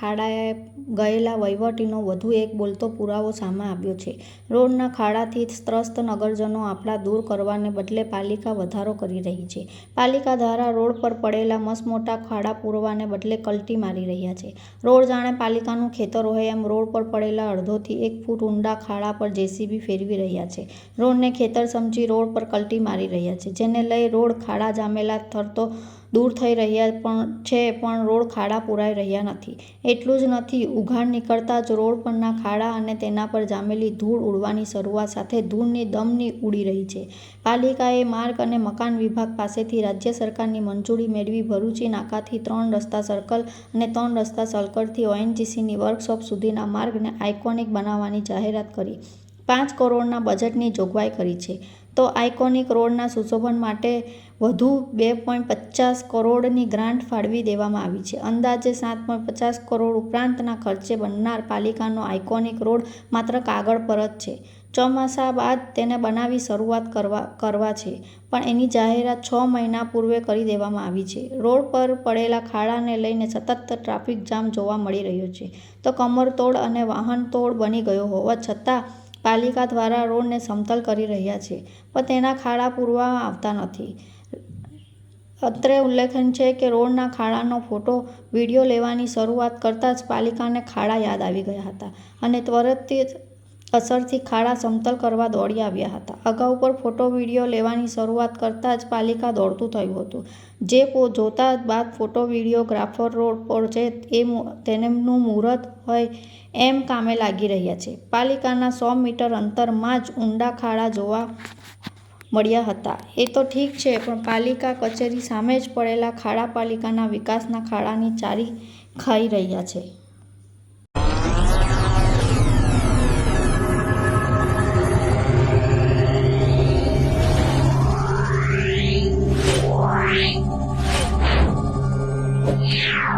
ખાડાએ ગયેલા વહીવટીનો વધુ એક બોલતો પુરાવો સામે આવ્યો છે. રોડના ખાડાથી ત્રસ્ત નગરજનો આપણા દૂર કરવાને બદલે પાલિકા વધારો કરી રહી છે. પાલિકા દ્વારા રોડ પર પડેલા મસમોટા ખાડા પૂરવાને બદલે કલ્ટી મારી રહ્યા છે. રોડ જાણે પાલિકાનું ખેતર હોય એમ રોડ પર પડેલા અડધોથી એક ફૂટ ઊંડા ખાડા પર જેસીબી ફેરવી રહ્યા છે. રોડને ખેતર સમજી રોડ પર કલ્ટી મારી રહ્યા છે, જેને લઈ રોડ ખાડા જામેલા થર તો દૂર થઈ રહ્યા પણ છે, પણ રોડ ખાડા પુરાઈ રહ્યા નથી. એટલું જ નથી, ઉઘાડ નીકળતા જ રોડ પરના ખાડા અને તેના પર જામેલી ધૂળ ઉડવાની શરૂઆત સાથે ધૂળની દમની ઉડી રહી છે. પાલિકાએ માર્ગ અને મકાન વિભાગ પાસેથી રાજ્ય સરકારની મંજૂરી મેળવી ભરૂચી નાકાથી ત્રણ રસ્તા સર્કલ અને ત્રણ રસ્તા સર્કલથી ઓએનજીસીની વર્કશોપ સુધીના માર્ગને આઇકોનિક બનાવવાની જાહેરાત કરી. પાંચ કરોડના બજેટની જોગવાઈ કરી છે. તો આઇકોનિક રોડના સુશોભન માટે વધુ બે પોઈન્ટ પચાસ કરોડની ગ્રાન્ટ ફાળવી દેવામાં આવી છે. અંદાજે સાત પોઈન્ટ પચાસ કરોડ ઉપરાંતના ખર્ચે બનનાર પાલિકાનો આઇકોનિક રોડ માત્ર કાગળ પર જ છે. ચોમાસા બાદ તેને બનાવી શરૂઆત કરવા કરવા છે, પણ એની જાહેરાત છ મહિના પૂર્વે કરી દેવામાં આવી છે. રોડ પર પડેલા ખાડાને લઈને સતત ટ્રાફિક જામ જોવા મળી રહ્યો છે. તો કમરતોડ અને વાહનતોડ બની ગયો હોવા છતાં પાલિકા દ્વારા રોડને સમતલ કરી રહ્યા છે, પણ તેના ખાડા પૂરવામાં આવતા નથી. અત્રે ઉલ્લેખન છે કે રોડના ખાડાનો ફોટો, વીડિયો લેવાની શરૂઆત કરતાં જ પાલિકાને ખાડા યાદ આવી ગયા હતા અને ત્વરિત અસરથી ખાડા સમતલ કરવા દોડી આવ્યા હતા. અગાઉ પર ફોટો, વીડિયો લેવાની શરૂઆત કરતાં જ પાલિકા દોડતું થયું હતું. જે પો, જોતા બાદ ફોટો વિડીયોગ્રાફર રોડ પર છે એ તેમનું મુહૂર્ત હોય એમ કામે લાગી રહ્યા છે. પાલિકાના સો મીટર અંતરમાં જ ઊંડા ખાડા જોવા મળ્યા હતા. એ તો ઠીક છે, પણ પાલિકા કચેરી સામે જ પડેલા ખાડા પાલિકાના વિકાસના ખાડાની ચારી ખાઈ રહ્યા છે. Yeah.